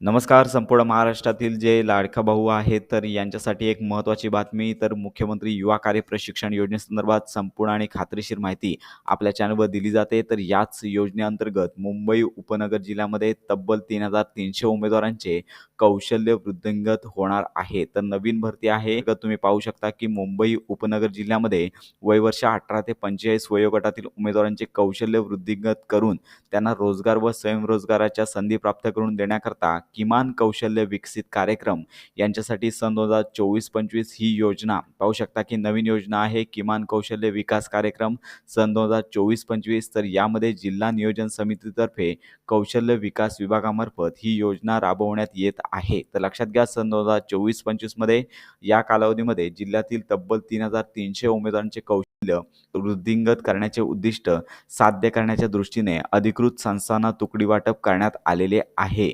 नमस्कार संपूर्ण महाराष्ट्रातील जे लाडका भाऊ आहेत तर यांच्यासाठी एक महत्त्वाची बातमी तर मुख्यमंत्री युवा कार्य प्रशिक्षण योजनेसंदर्भात संपूर्ण आणि खात्रीशीर माहिती आपल्या चॅनलवर दिली जाते. तर याच योजनेअंतर्गत मुंबई उपनगर जिल्ह्यामध्ये तब्बल तीन हजार तीनशे उमेदवारांचे कौशल्य वृद्धिंगत होणार आहे. तर नवीन भरती आहे. तर तुम्ही पाहू शकता की मुंबई उपनगर जिल्ह्यामध्ये वयवर्ष अठरा ते पंचेचाळीस वयोगटातील उमेदवारांचे कौशल्य वृद्धिंगत करून त्यांना रोजगार व स्वयंरोजगाराच्या संधी प्राप्त करून देण्याकरता किमान कौशल्य विकसित कार्यक्रम. यांच्यासाठी सन दोन हजार चोवीस पंचवीस ही योजना. पाहू शकता की नवीन योजना आहे किमान कौशल्य विकास कार्यक्रम सन दोन हजार चोवीस पंचवीस. तर यामध्ये जिल्हा नियोजन समितीतर्फे कौशल्य विकास विभागामार्फत ही योजना राबवण्यात येत आहे. तर लक्षात घ्या सन दोन हजार चोवीस पंचवीसमध्ये या कालावधीमध्ये जिल्ह्यातील तब्बल तीन हजार तीनशे उमेदवारांचे कौशल्य वृद्धिंगत करण्याचे उद्दिष्ट साध्य करण्याच्या दृष्टीने अधिकृत संस्थांना तुकडी वाटप करण्यात आलेले आहे.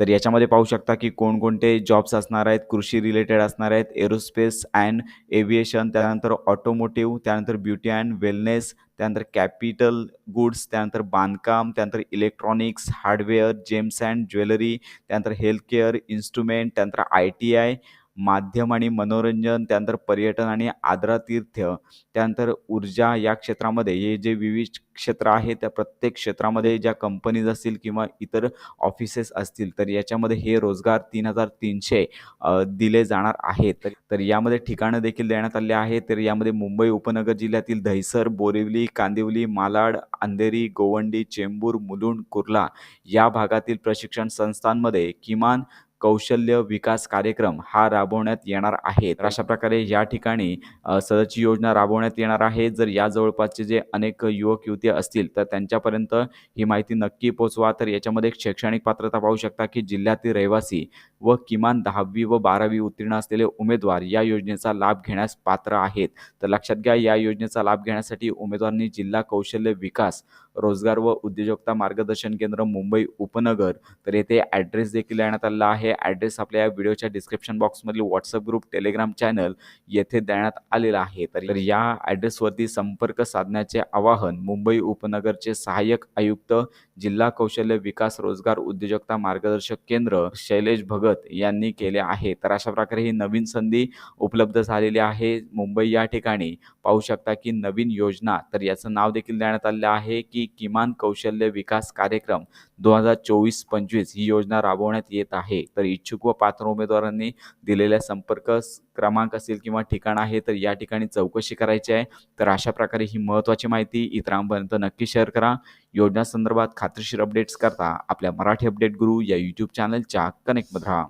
तर याच्यामध्ये पाहू शकता की कोणकोणते जॉब्स असणार आहेत कृषी रिलेटेड असणार आहेत एरोस्पेस अँड एव्हिएशन त्यानंतर ऑटोमोटिव्ह त्यानंतर ब्युटी अँड वेलनेस त्यानंतर कॅपिटल गुड्स त्यानंतर बांधकाम त्यानंतर electronics hardware gems and jewellery त्यानंतर हेल्थकेअर इन्स्ट्रुमेंट त्यानंतर आय टी आय माध्यम आणि मनोरंजन त्यानंतर पर्यटन आणि आदरातीर्थ त्यानंतर ऊर्जा या क्षेत्रामध्ये हे जे विविध क्षेत्र आहे त्या प्रत्येक क्षेत्रामध्ये ज्या कंपनीज असतील किंवा इतर ऑफिसेस असतील तर याच्यामध्ये हे रोजगार तीन हजार तीनशे दिले जाणार आहेत. तर तर यामध्ये ठिकाणं देखील देण्यात आले आहेत. तर यामध्ये मुंबई उपनगर जिल्ह्यातील दहिसर बोरिवली कांदिवली मालाड अंधेरी गोवंडी चेंबूर मुलुंड कुर्ला या भागातील प्रशिक्षण संस्थांमध्ये किमान कौशल्य विकास कार्यक्रम हा राबवण्यात येणार आहे. तर अशा प्रकारे या ठिकाणी सदरची योजना राबवण्यात येणार आहे. जर या जवळपासचे जे अनेक युवक युवती असतील तर त्यांच्यापर्यंत ही माहिती नक्की पोचवा. तर याच्यामध्ये शैक्षणिक पात्रता पाहू शकता की जिल्ह्यातील रहिवासी व किमान दहावी व बारावी उत्तीर्ण असलेले उमेदवार या योजनेचा लाभ घेण्यास पात्र आहेत. तर लक्षात घ्या या योजनेचा लाभ घेण्यासाठी उमेदवारांनी जिल्हा कौशल्य विकास रोजगार व उद्योजकता मार्गदर्शन केंद्र मुंबई उपनगर. तर येथे ॲड्रेस देखील देण्यात आलेला आहे. ॲड्रेस आपल्या या व्हिडिओच्या डिस्क्रिप्शन बॉक्समधील व्हॉट्सअप ग्रुप टेलिग्राम चॅनल येथे देण्यात आलेला आहे. तर या ॲड्रेसवरती संपर्क साधण्याचे आवाहन मुंबई उपनगरचे सहाय्यक आयुक्त जिल्हा कौशल्य विकास रोजगार उद्योजकता मार्गदर्शक केंद्र शैलेश भगत भगत यांनी केले आहे. तर अशा प्रकारे ही नवीन संधी उपलब्ध झालेली आहे. मुंबई या ठिकाणी पाहू शकता की नवीन योजना तर याचं नाव देखील देण्यात आलेलं आहे की किमान कौशल्य विकास कार्यक्रम दोन हजार चोवीस पंचवीस ही योजना राबवण्यात येत आहे. तर इच्छुक व पात्र उमेदवारांनी दिलेल्या संपर्क क्रमांक असेल किंवा ठिकाण आहे तर या ठिकाणी चौकशी करायची आहे. तर अशा प्रकारे ही महत्त्वाची माहिती इतरांपर्यंत नक्की शेअर करा. योजनासंदर्भात खात्रीशीर अपडेट्स करता आपल्या मराठी अपडेट गुरु या यूट्यूब चॅनलच्या कनेक्टमध्ये राहा.